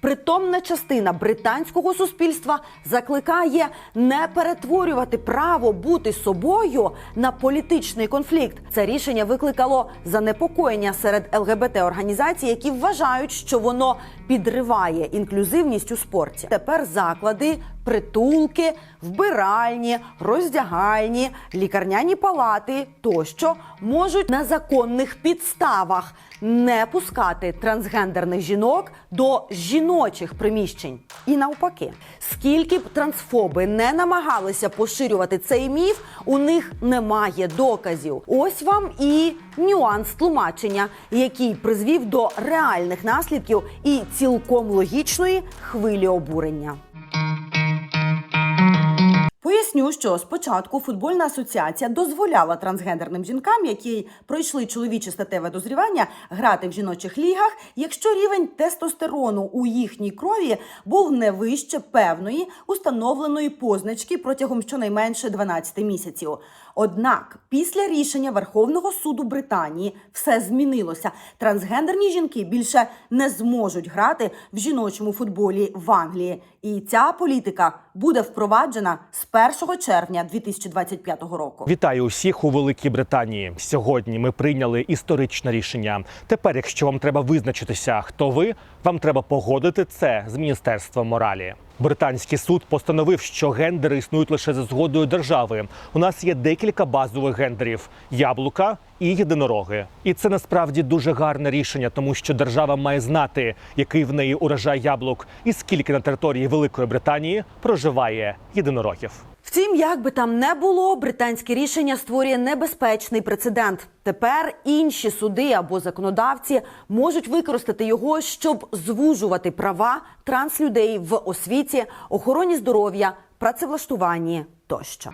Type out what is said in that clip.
Притомна частина британського суспільства закликає не перетворювати право бути собою на політичний конфлікт. Це рішення викликало занепокоєння серед ЛГБТ організацій, які вважають, що воно підриває інклюзивність у спорті. Тепер заклади, притулки, вбиральні, роздягальні, лікарняні палати тощо можуть на законних підставах не пускати трансгендерних жінок до жіночих приміщень. І навпаки, скільки б трансфоби не намагалися поширювати цей міф, у них немає доказів. Ось вам і нюанс тлумачення, який призвів до реальних наслідків і цілком логічної хвилі обурення. Поясню, що спочатку футбольна асоціація дозволяла трансгендерним жінкам, які пройшли чоловіче статеве дозрівання, грати в жіночих лігах, якщо рівень тестостерону у їхній крові був не вище певної установленої позначки протягом щонайменше 12 місяців. Однак після рішення Верховного суду Британії все змінилося. Трансгендерні жінки більше не зможуть грати в жіночому футболі в Англії. І ця політика буде впроваджена з 1 червня 2025 року. Вітаю усіх у Великій Британії. Сьогодні ми прийняли історичне рішення. Тепер, якщо вам треба визначитися, хто ви, вам треба погодити це з міністерством моралі. Британський суд постановив, що гендери існують лише за згодою держави. У нас є декілька базових гендерів: яблука і єдинороги. І це насправді дуже гарне рішення, тому що держава має знати, який в неї урожай яблук, і скільки на території Великої Британії проживає єдинорогів. Втім, як би там не було, британське рішення створює небезпечний прецедент. Тепер інші суди або законодавці можуть використати його, щоб звужувати права транслюдей в освіті, охороні здоров'я, працевлаштуванні тощо.